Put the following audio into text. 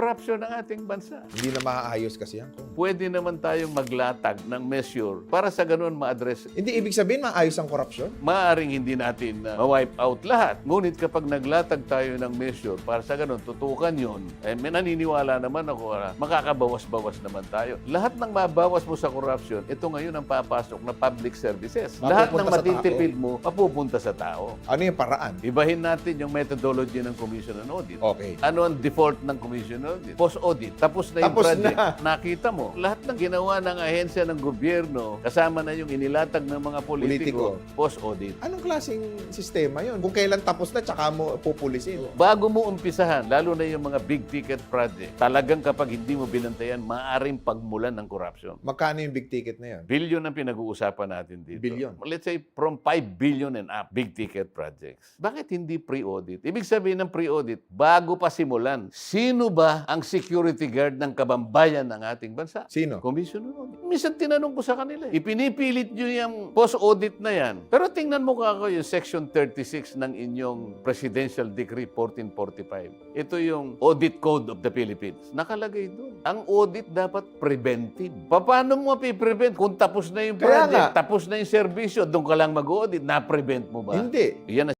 corruption ng ating bansa. Hindi na maaayos kasi yan. Kung. Pwede naman tayong maglatag ng measure para sa ganun ma-address Hindi ibig sabihin maayos ang korupsyon? Maaring hindi natin uh, ma-wipe out lahat. Ngunit kapag naglatag tayo ng measure para sa ganun, tutukan yun, eh, may naniniwala naman ako na makakabawas-bawas naman tayo. Lahat ng mabawas mo sa corruption, ito ngayon ang papasok na public services. Lahat ng Mapupunta matitipid mo, mapupunta sa tao. Ano yung paraan? Ibahin natin yung methodology ng Commission on Audit. Okay. Ano ang default ng Commission on Audit? Post-audit. Tapos na yung Tapos project. na. Nakita mo, lahat ng ginawa ng ahensya ng gobyerno, kasama na yung inilatag ng mga politiko, post-audit. Anong klaseng sistema yon? Kung kailan tapos na, tsaka mo pupulisin. Bago mo umpisahan, lalo na yung mga big ticket project, talagang kapag hindi mo binantayan, maaaring pagmulan ng corruption. Magkano yung big ticket na yon? Billion ang pinag-uusapan natin dito. Billion. Let's say from 5 billion and up, big ticket projects. Bakit hindi pre-audit? Ibig sabihin ng pre-audit, bago pa simulan, sino ba ang security guard ng kabambayan ng ating bansa? Sino? Commission on Audit. Minsan tinanong ko sa kanila, eh, ipinipilit nyo yung post-audit na yan. Pero tingnan mo kako yung Section 36 ng inyong Presidential Decree 1445. Ito yung Audit Code of the Philippines. Nakalagay doon. Ang audit dapat preventive. Paano mo mapiprevent kung tapos na yung Kaya project, nga. tapos na yung serbisyo, doon ka lang mag-audit, na-prevent mo ba? Hindi. Yan